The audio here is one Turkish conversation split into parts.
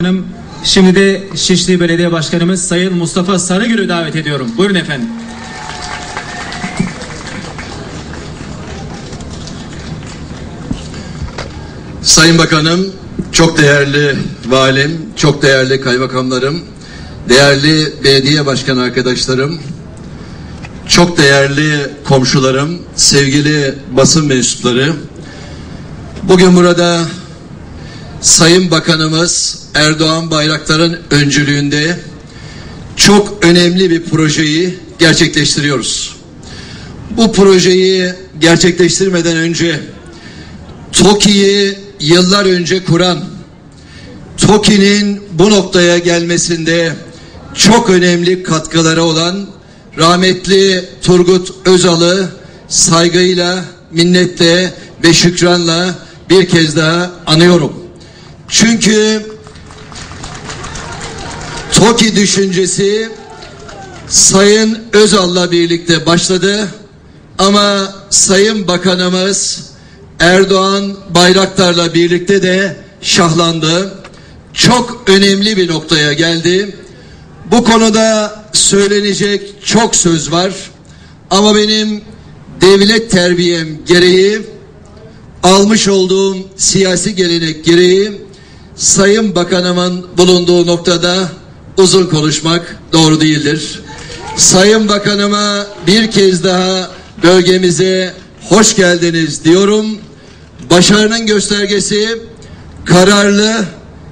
Hanım, Şimdi de Şişli Belediye Başkanımız Sayın Mustafa Sarıgül'ü davet ediyorum. Buyurun efendim. Sayın Bakanım, çok değerli valim, çok değerli kaymakamlarım, değerli belediye başkan arkadaşlarım, çok değerli komşularım, sevgili basın mensupları. Bugün burada Sayın Bakanımız Erdoğan Bayraktar'ın öncülüğünde çok önemli bir projeyi gerçekleştiriyoruz. Bu projeyi gerçekleştirmeden önce TOKİ'yi yıllar önce kuran, TOKİ'nin bu noktaya gelmesinde çok önemli katkıları olan rahmetli Turgut Özal'ı saygıyla, minnetle ve şükranla bir kez daha anıyorum. Çünkü TOKİ düşüncesi Sayın Özal'la birlikte başladı ama Sayın Bakanımız Erdoğan Bayraktar'la birlikte de şahlandı. Çok önemli bir noktaya geldi. Bu konuda söylenecek çok söz var. Ama benim devlet terbiyem gereği almış olduğum siyasi gelenek gereği Sayın Bakanımın bulunduğu noktada uzun konuşmak doğru değildir. Sayın Bakanıma bir kez daha bölgemize hoş geldiniz diyorum. Başarının göstergesi kararlı,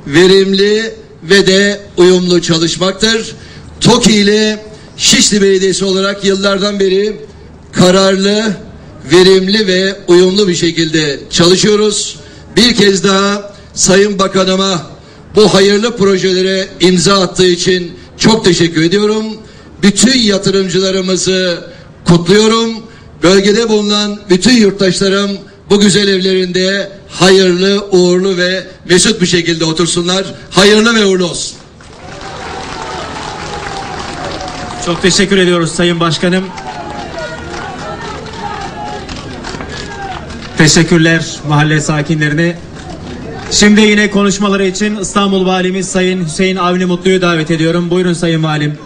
verimli ve de uyumlu çalışmaktır. TOKİ ile Şişli Belediyesi olarak yıllardan beri kararlı, verimli ve uyumlu bir şekilde çalışıyoruz. Bir kez daha Sayın Bakanıma bu hayırlı projelere imza attığı için çok teşekkür ediyorum. Bütün yatırımcılarımızı kutluyorum. Bölgede bulunan bütün yurttaşlarım bu güzel evlerinde hayırlı, uğurlu ve mesut bir şekilde otursunlar. Hayırlı ve uğurlu olsun. Çok teşekkür ediyoruz Sayın Başkanım. Teşekkürler mahalle sakinlerine. Şimdi yine konuşmaları için İstanbul Valimiz Sayın Hüseyin Avni Mutlu'yu davet ediyorum. Buyurun Sayın Valim.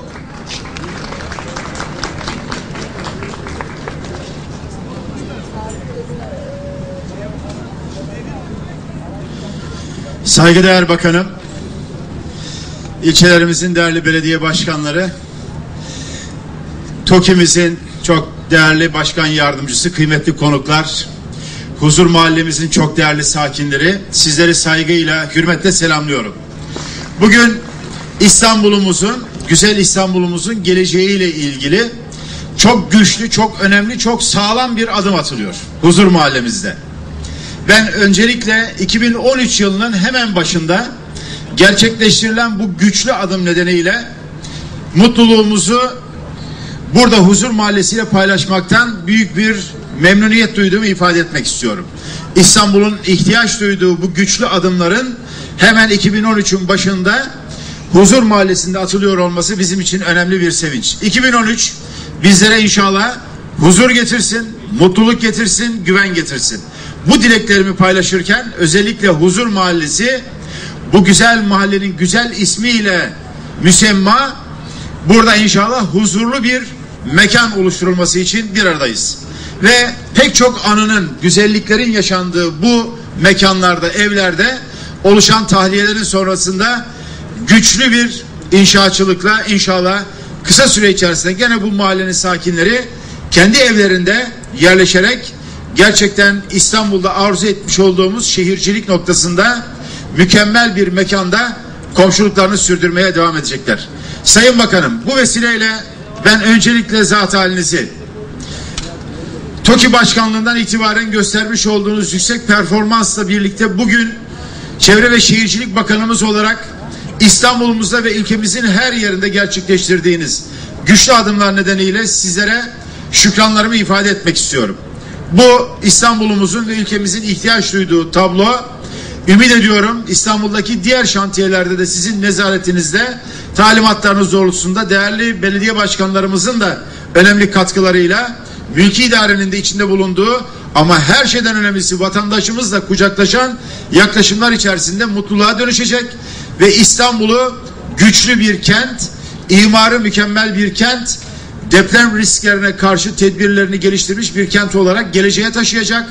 Saygıdeğer Bakanım, ilçelerimizin değerli belediye başkanları, TOKİ'mizin çok değerli başkan yardımcısı, kıymetli konuklar, Huzur Mahallemizin çok değerli sakinleri, sizleri saygıyla, hürmetle selamlıyorum. Bugün İstanbul'umuzun, güzel İstanbul'umuzun geleceğiyle ilgili çok güçlü, çok önemli, çok sağlam bir adım atılıyor Huzur Mahallemizde. Ben öncelikle 2013 yılının hemen başında gerçekleştirilen bu güçlü adım nedeniyle mutluluğumuzu burada Huzur Mahallesi ile paylaşmaktan büyük bir memnuniyet duyduğumu ifade etmek istiyorum. İstanbul'un ihtiyaç duyduğu bu güçlü adımların hemen 2013'ün başında Huzur Mahallesi'nde atılıyor olması bizim için önemli bir sevinç. 2013 bizlere inşallah huzur getirsin, mutluluk getirsin, güven getirsin. Bu dileklerimi paylaşırken özellikle Huzur Mahallesi bu güzel mahallenin güzel ismiyle müsemma burada inşallah huzurlu bir mekan oluşturulması için bir aradayız. Ve pek çok anının, güzelliklerin yaşandığı bu mekanlarda, evlerde oluşan tahliyelerin sonrasında güçlü bir inşaatçılıkla inşallah kısa süre içerisinde gene bu mahallenin sakinleri kendi evlerinde yerleşerek gerçekten İstanbul'da arzu etmiş olduğumuz şehircilik noktasında mükemmel bir mekanda komşuluklarını sürdürmeye devam edecekler. Sayın Bakanım bu vesileyle ben öncelikle zat halinizi TOKİ Başkanlığından itibaren göstermiş olduğunuz yüksek performansla birlikte bugün Çevre ve Şehircilik Bakanımız olarak İstanbul'umuzda ve ülkemizin her yerinde gerçekleştirdiğiniz güçlü adımlar nedeniyle sizlere şükranlarımı ifade etmek istiyorum. Bu İstanbul'umuzun ve ülkemizin ihtiyaç duyduğu tablo ümit ediyorum İstanbul'daki diğer şantiyelerde de sizin nezaretinizde talimatlarınız doğrultusunda değerli belediye başkanlarımızın da önemli katkılarıyla mülki idarenin de içinde bulunduğu ama her şeyden önemlisi vatandaşımızla kucaklaşan yaklaşımlar içerisinde mutluluğa dönüşecek ve İstanbul'u güçlü bir kent, imarı mükemmel bir kent, deprem risklerine karşı tedbirlerini geliştirmiş bir kent olarak geleceğe taşıyacak.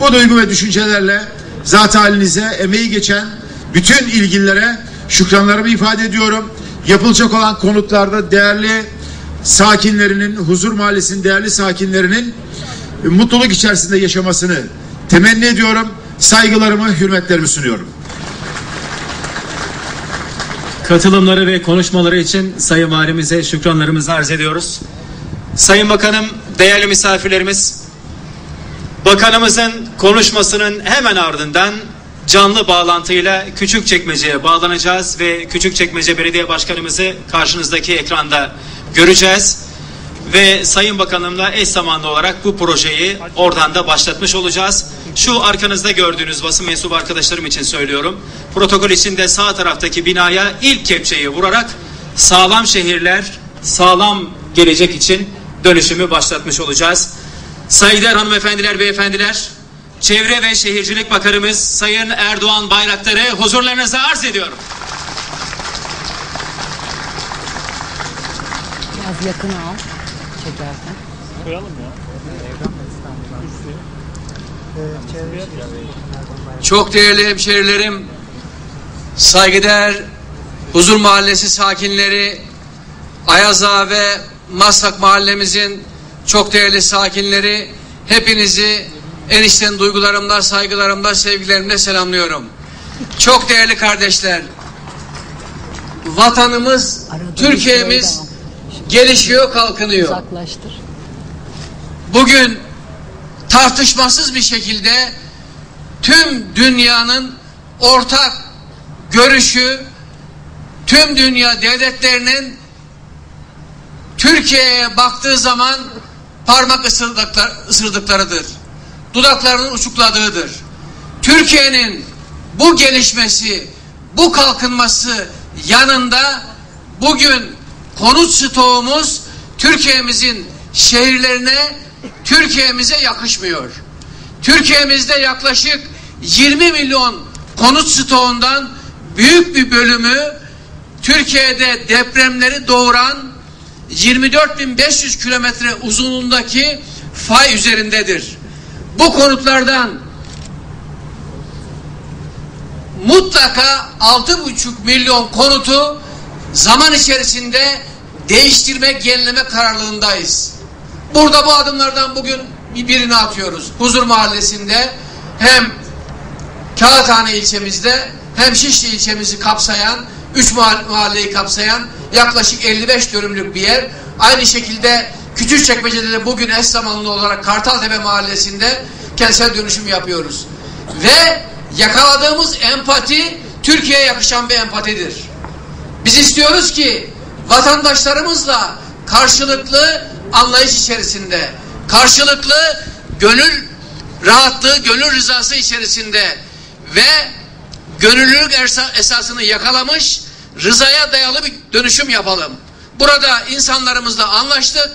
Bu duygu ve düşüncelerle zat halinize emeği geçen bütün ilgililere şükranlarımı ifade ediyorum. Yapılacak olan konutlarda değerli sakinlerinin, Huzur Mahallesi'nin değerli sakinlerinin mutluluk içerisinde yaşamasını temenni ediyorum. Saygılarımı, hürmetlerimi sunuyorum. Katılımları ve konuşmaları için Sayın Valimize şükranlarımızı arz ediyoruz. Sayın Bakanım, değerli misafirlerimiz, Bakanımızın konuşmasının hemen ardından canlı bağlantıyla Küçükçekmece'ye bağlanacağız ve Küçükçekmece Belediye Başkanımızı karşınızdaki ekranda göreceğiz. Ve Sayın Bakanımla eş zamanlı olarak bu projeyi oradan da başlatmış olacağız. Şu arkanızda gördüğünüz basın mensubu arkadaşlarım için söylüyorum. Protokol içinde sağ taraftaki binaya ilk kepçeyi vurarak sağlam şehirler, sağlam gelecek için dönüşümü başlatmış olacağız. Saygıdeğer hanımefendiler, beyefendiler, Çevre ve Şehircilik Bakanımız Sayın Erdoğan Bayraktar'ı huzurlarınıza arz ediyorum. Yakına al çekerken. Çok değerli hemşerilerim, saygıdeğer Huzur Mahallesi sakinleri, Ayaza ve Maslak mahallemizin çok değerli sakinleri, hepinizi en içten duygularımla, saygılarımla, sevgilerimle selamlıyorum. Çok değerli kardeşler, vatanımız, bir Türkiye'miz gelişiyor, kalkınıyor. Uzaklaştır. bugün tartışmasız bir şekilde tüm dünyanın ortak görüşü tüm dünya devletlerinin Türkiye'ye baktığı zaman parmak ısırdıklar, ısırdıklarıdır. Dudaklarının uçukladığıdır. Türkiye'nin bu gelişmesi, bu kalkınması yanında bugün konut stoğumuz Türkiye'mizin şehirlerine, Türkiye'mize yakışmıyor. Türkiye'mizde yaklaşık 20 milyon konut stoğundan büyük bir bölümü Türkiye'de depremleri doğuran 24.500 kilometre uzunluğundaki fay üzerindedir. Bu konutlardan mutlaka 6,5 milyon konutu zaman içerisinde değiştirmek, yenileme kararlılığındayız. Burada bu adımlardan bugün birini atıyoruz. Huzur Mahallesi'nde hem Kağıthane ilçemizde hem Şişli ilçemizi kapsayan, 3 mahalleyi kapsayan yaklaşık 55 dönümlük bir yer. Aynı şekilde Küçükçekmece'de de bugün eş zamanlı olarak Kartaltepe mahallesinde kentsel dönüşüm yapıyoruz. Ve yakaladığımız empati Türkiye'ye yakışan bir empatidir. Biz istiyoruz ki vatandaşlarımızla karşılıklı anlayış içerisinde, karşılıklı gönül rahatlığı, gönül rızası içerisinde ve gönüllülük esasını yakalamış rızaya dayalı bir dönüşüm yapalım. Burada insanlarımızla anlaştık.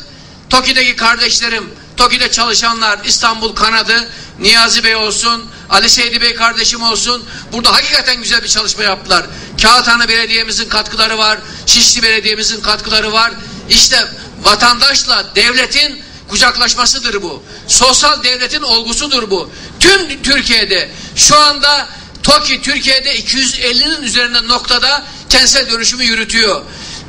TOKİ'deki kardeşlerim, TOKİ'de çalışanlar, İstanbul kanadı, Niyazi Bey olsun, Ali Seydi Bey kardeşim olsun. Burada hakikaten güzel bir çalışma yaptılar. Kağıthane Belediye'mizin katkıları var. Şişli Belediye'mizin katkıları var. İşte vatandaşla devletin kucaklaşmasıdır bu. Sosyal devletin olgusudur bu. Tüm Türkiye'de şu anda TOKİ Türkiye'de 250'nin üzerinde noktada kentsel dönüşümü yürütüyor.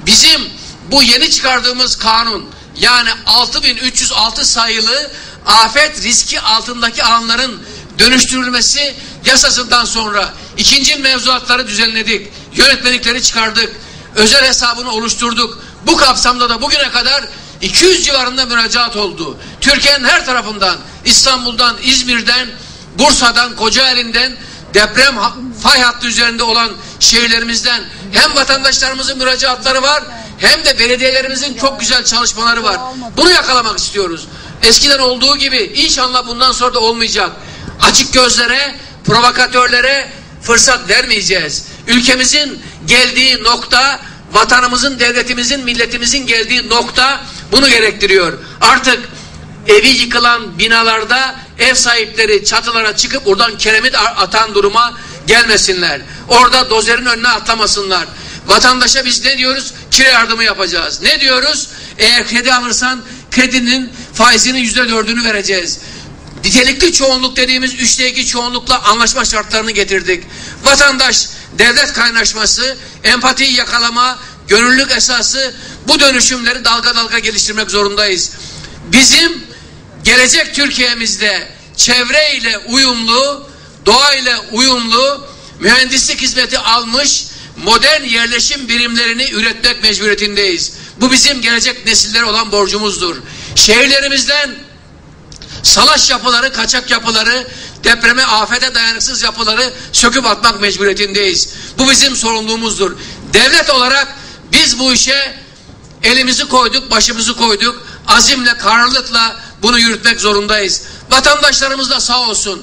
Bizim bu yeni çıkardığımız kanun yani 6306 sayılı afet riski altındaki alanların dönüştürülmesi yasasından sonra ikinci mevzuatları düzenledik. Yönetmelikleri çıkardık. Özel hesabını oluşturduk. Bu kapsamda da bugüne kadar 200 civarında müracaat oldu. Türkiye'nin her tarafından, İstanbul'dan, İzmir'den, Bursa'dan, Kocaeli'nden deprem fay hattı üzerinde olan şehirlerimizden hem vatandaşlarımızın müracaatları var hem de belediyelerimizin çok güzel çalışmaları var. Bunu yakalamak istiyoruz. Eskiden olduğu gibi inşallah bundan sonra da olmayacak. Açık gözlere, provokatörlere fırsat vermeyeceğiz. Ülkemizin geldiği nokta, vatanımızın, devletimizin, milletimizin geldiği nokta bunu gerektiriyor. Artık evi yıkılan binalarda ev sahipleri çatılara çıkıp oradan keremit atan duruma gelmesinler. Orada dozerin önüne atlamasınlar. Vatandaşa biz ne diyoruz? Kire yardımı yapacağız. Ne diyoruz? Eğer kredi alırsan kredinin faizinin yüzde dördünü vereceğiz. Nitelikli çoğunluk dediğimiz üçte iki çoğunlukla anlaşma şartlarını getirdik. Vatandaş devlet kaynaşması, empatiyi yakalama, gönüllülük esası bu dönüşümleri dalga dalga geliştirmek zorundayız. Bizim gelecek Türkiye'mizde çevre ile uyumlu, doğa ile uyumlu, mühendislik hizmeti almış modern yerleşim birimlerini üretmek mecburiyetindeyiz. Bu bizim gelecek nesillere olan borcumuzdur. Şehirlerimizden salaş yapıları, kaçak yapıları, depreme, afete dayanıksız yapıları söküp atmak mecburiyetindeyiz. Bu bizim sorumluluğumuzdur. Devlet olarak biz bu işe elimizi koyduk, başımızı koyduk. Azimle, kararlılıkla bunu yürütmek zorundayız. Vatandaşlarımız da sağ olsun.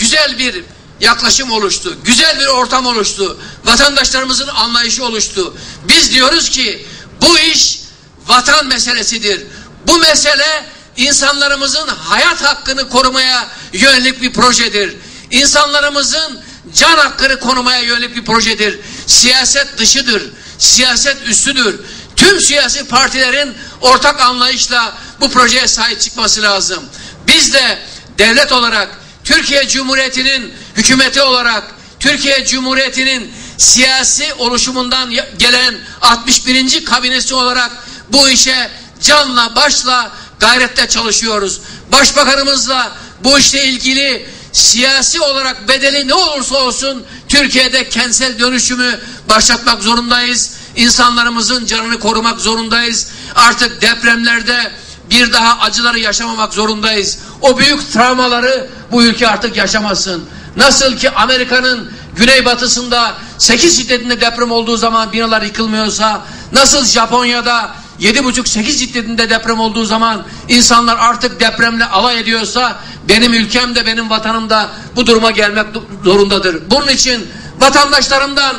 Güzel bir yaklaşım oluştu. Güzel bir ortam oluştu. Vatandaşlarımızın anlayışı oluştu. Biz diyoruz ki bu iş vatan meselesidir. Bu mesele insanlarımızın hayat hakkını korumaya yönelik bir projedir. İnsanlarımızın can hakkını korumaya yönelik bir projedir. Siyaset dışıdır. Siyaset üstüdür. Tüm siyasi partilerin ortak anlayışla bu projeye sahip çıkması lazım. Biz de devlet olarak Türkiye Cumhuriyeti'nin hükümeti olarak Türkiye Cumhuriyeti'nin siyasi oluşumundan gelen 61. kabinesi olarak bu işe canla başla gayrette çalışıyoruz. Başbakanımızla bu işle ilgili siyasi olarak bedeli ne olursa olsun Türkiye'de kentsel dönüşümü başlatmak zorundayız. İnsanlarımızın canını korumak zorundayız. Artık depremlerde bir daha acıları yaşamamak zorundayız. O büyük travmaları bu ülke artık yaşamasın. Nasıl ki Amerika'nın güneybatısında 8 şiddetinde deprem olduğu zaman binalar yıkılmıyorsa, nasıl Japonya'da 7,5-8 şiddetinde deprem olduğu zaman insanlar artık depremle alay ediyorsa benim ülkem de benim vatanım da bu duruma gelmek zorundadır. Bunun için vatandaşlarımdan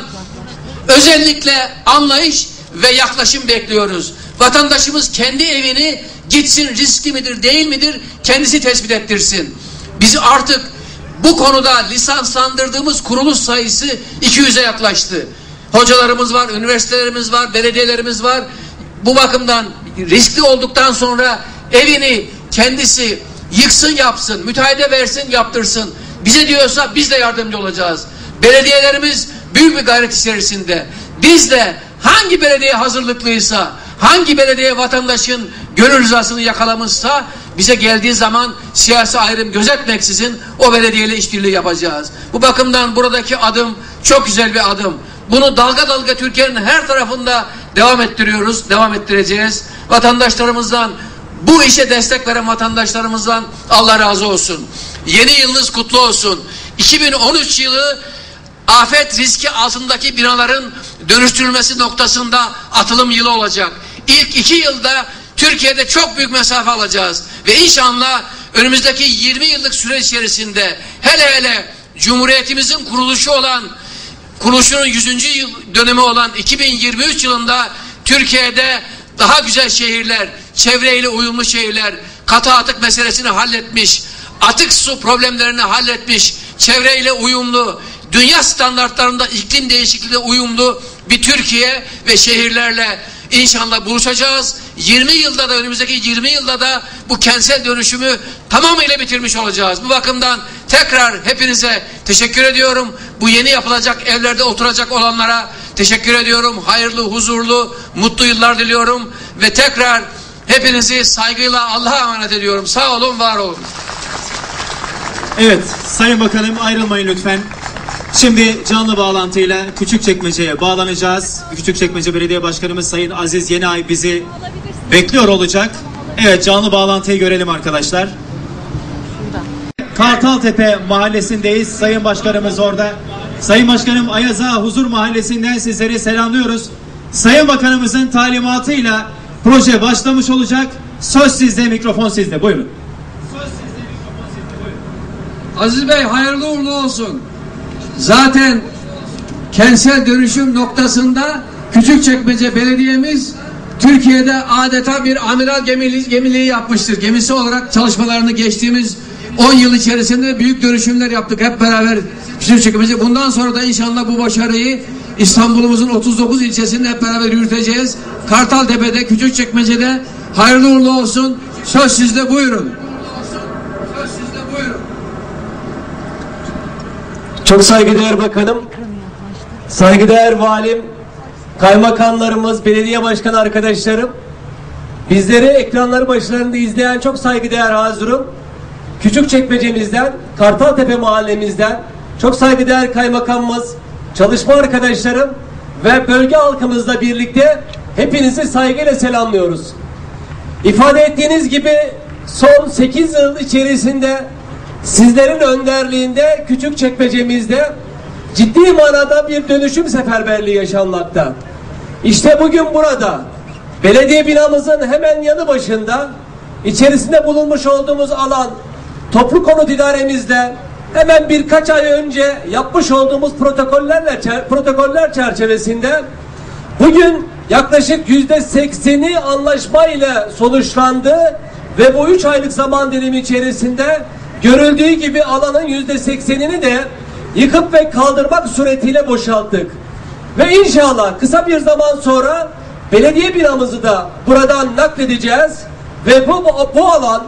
özellikle anlayış ve yaklaşım bekliyoruz. Vatandaşımız kendi evini gitsin riskli midir değil midir kendisi tespit ettirsin. Bizi artık bu konuda lisanslandırdığımız kuruluş sayısı 200'e yaklaştı. Hocalarımız var, üniversitelerimiz var, belediyelerimiz var. Bu bakımdan riskli olduktan sonra evini kendisi yıksın yapsın, müteahhide versin yaptırsın. Bize diyorsa biz de yardımcı olacağız. Belediyelerimiz büyük bir gayret içerisinde. Biz de hangi belediye hazırlıklıysa, hangi belediye vatandaşın gönül rızasını yakalamışsa bize geldiği zaman siyasi ayrım gözetmeksizin o belediyeyle işbirliği yapacağız. Bu bakımdan buradaki adım çok güzel bir adım. Bunu dalga dalga Türkiye'nin her tarafında devam ettiriyoruz, devam ettireceğiz. Vatandaşlarımızdan bu işe destek veren vatandaşlarımızdan Allah razı olsun. Yeni yılınız kutlu olsun. 2013 yılı afet riski altındaki binaların dönüştürülmesi noktasında atılım yılı olacak. İlk iki yılda Türkiye'de çok büyük mesafe alacağız. Ve inşallah önümüzdeki 20 yıllık süre içerisinde hele hele Cumhuriyetimizin kuruluşu olan kuruluşunun 100. yıl dönemi olan 2023 yılında Türkiye'de daha güzel şehirler, çevreyle uyumlu şehirler, katı atık meselesini halletmiş, atık su problemlerini halletmiş, çevreyle uyumlu, dünya standartlarında iklim değişikliğine uyumlu bir Türkiye ve şehirlerle inşallah buluşacağız. 20 yılda da önümüzdeki 20 yılda da bu kentsel dönüşümü tamamıyla bitirmiş olacağız. Bu bakımdan tekrar hepinize teşekkür ediyorum. Bu yeni yapılacak evlerde oturacak olanlara teşekkür ediyorum. Hayırlı, huzurlu, mutlu yıllar diliyorum ve tekrar hepinizi saygıyla Allah'a emanet ediyorum. Sağ olun, var olun. Evet, Sayın Bakanım ayrılmayın lütfen. Şimdi canlı bağlantıyla Küçükçekmece'ye bağlanacağız. Küçükçekmece Belediye Başkanımız Sayın Aziz Yeniay bizi bekliyor olacak. Evet canlı bağlantıyı görelim arkadaşlar. Kartaltepe mahallesindeyiz. Sayın Başkanımız orada. Sayın Başkanım Ayaza Huzur Mahallesi'nden sizleri selamlıyoruz. Sayın Bakanımızın talimatıyla proje başlamış olacak. Söz sizde, mikrofon sizde. Buyurun. Aziz Bey hayırlı uğurlu olsun. Zaten kentsel dönüşüm noktasında Küçükçekmece Belediye'miz Türkiye'de adeta bir amiral gemili, gemiliği yapmıştır. Gemisi olarak çalışmalarını geçtiğimiz 10 yıl içerisinde büyük dönüşümler yaptık hep beraber Küçükçekmece. Bundan sonra da inşallah bu başarıyı İstanbul'umuzun 39 ilçesinde hep beraber yürüteceğiz. Kartaltepe'de, Küçükçekmece'de hayırlı uğurlu olsun. Söz sizde buyurun. Çok saygıdeğer bakanım, saygıdeğer valim, kaymakamlarımız, belediye başkan arkadaşlarım, bizleri ekranları başlarında izleyen çok saygıdeğer hazurum, küçük çekmecemizden, Kartaltepe mahallemizden, çok saygıdeğer kaymakamımız, çalışma arkadaşlarım ve bölge halkımızla birlikte hepinizi saygıyla selamlıyoruz. İfade ettiğiniz gibi son 8 yıl içerisinde sizlerin önderliğinde küçük çekmecemizde ciddi manada bir dönüşüm seferberliği yaşanmakta. İşte bugün burada belediye binamızın hemen yanı başında içerisinde bulunmuş olduğumuz alan toplu konut idaremizde hemen birkaç ay önce yapmış olduğumuz protokollerle protokoller çerçevesinde Bugün yaklaşık yüzde sekseni anlaşmayla sonuçlandı ve bu üç aylık zaman dilimi içerisinde görüldüğü gibi alanın yüzde seksenini de yıkıp ve kaldırmak suretiyle boşalttık. Ve inşallah kısa bir zaman sonra belediye binamızı da buradan nakledeceğiz ve bu, bu, alan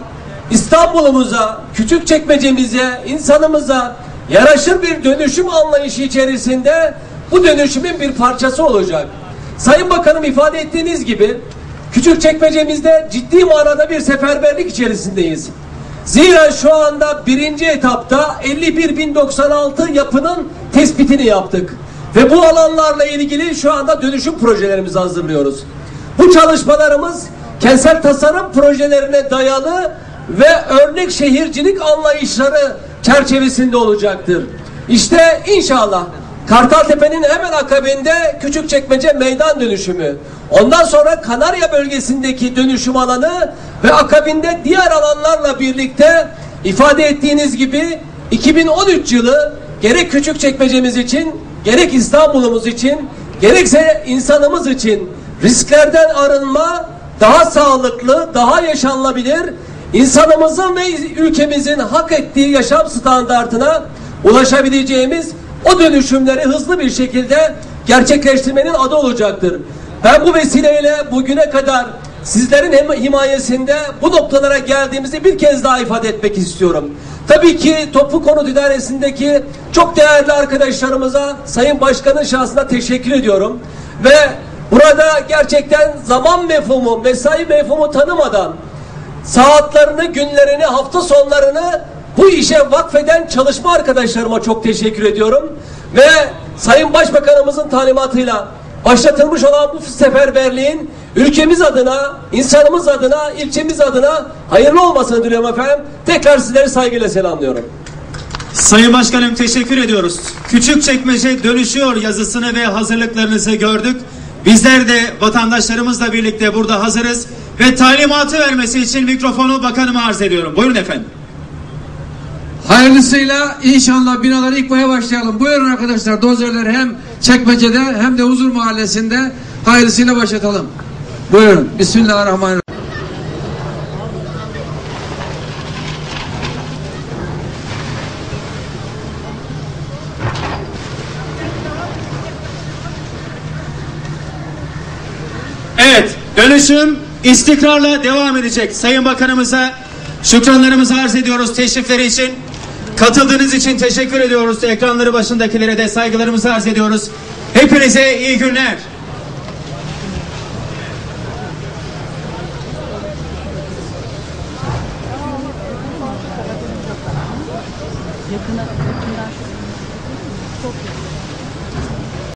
İstanbul'umuza, küçük çekmecemize, insanımıza yaraşır bir dönüşüm anlayışı içerisinde bu dönüşümün bir parçası olacak. Sayın Bakanım ifade ettiğiniz gibi küçük çekmecemizde ciddi manada bir seferberlik içerisindeyiz. Zira şu anda birinci etapta 51.096 yapının tespitini yaptık. Ve bu alanlarla ilgili şu anda dönüşüm projelerimizi hazırlıyoruz. Bu çalışmalarımız kentsel tasarım projelerine dayalı ve örnek şehircilik anlayışları çerçevesinde olacaktır. İşte inşallah Kartaltepe'nin hemen akabinde Küçükçekmece meydan dönüşümü. Ondan sonra Kanarya bölgesindeki dönüşüm alanı ve akabinde diğer alanlarla birlikte ifade ettiğiniz gibi 2013 yılı gerek Küçükçekmece'miz için, gerek İstanbul'umuz için, gerekse insanımız için risklerden arınma, daha sağlıklı, daha yaşanılabilir, insanımızın ve ülkemizin hak ettiği yaşam standartına ulaşabileceğimiz o dönüşümleri hızlı bir şekilde gerçekleştirmenin adı olacaktır. Ben bu vesileyle bugüne kadar sizlerin himayesinde bu noktalara geldiğimizi bir kez daha ifade etmek istiyorum. Tabii ki Toplu Konut İdaresi'ndeki çok değerli arkadaşlarımıza Sayın Başkan'ın şahsına teşekkür ediyorum. Ve burada gerçekten zaman mefhumu, mesai mefhumu tanımadan saatlerini, günlerini, hafta sonlarını bu işe vakfeden çalışma arkadaşlarıma çok teşekkür ediyorum. Ve Sayın Başbakanımızın talimatıyla başlatılmış olan bu seferberliğin ülkemiz adına, insanımız adına, ilçemiz adına hayırlı olmasını diliyorum efendim. Tekrar sizleri saygıyla selamlıyorum. Sayın Başkanım teşekkür ediyoruz. Küçükçekmece dönüşüyor yazısını ve hazırlıklarınızı gördük. Bizler de vatandaşlarımızla birlikte burada hazırız ve talimatı vermesi için mikrofonu bakanıma arz ediyorum. Buyurun efendim. Hayırlısıyla inşallah binaları yıkmaya başlayalım. Buyurun arkadaşlar dozerleri hem çekmecede hem de huzur mahallesinde hayırlısıyla başlatalım. Buyurun. Bismillahirrahmanirrahim. Evet, dönüşüm istikrarla devam edecek. Sayın Bakanımıza şükranlarımızı arz ediyoruz teşrifleri için. Katıldığınız için teşekkür ediyoruz. Ekranları başındakilere de saygılarımızı arz ediyoruz. Hepinize iyi günler.